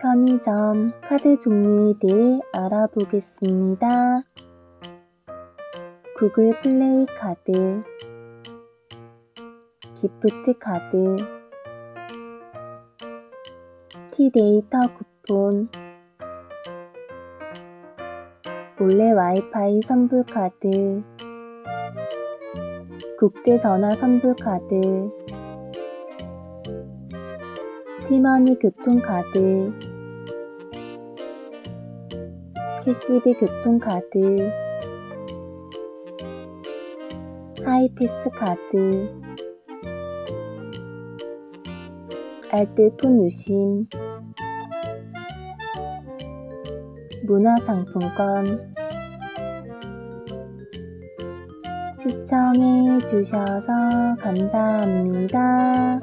편의점 카드 종류에 대해 알아보겠습니다. 구글 플레이 카드, 기프트 카드, T데이터 쿠폰, 몰래 와이파이 선불 카드, 국제 전화 선불 카드, 티머니 교통카드, 캐시비 교통카드, 하이패스 카드, 알뜰폰 유심, 문화상품권, 시청해 주셔서 감사합니다.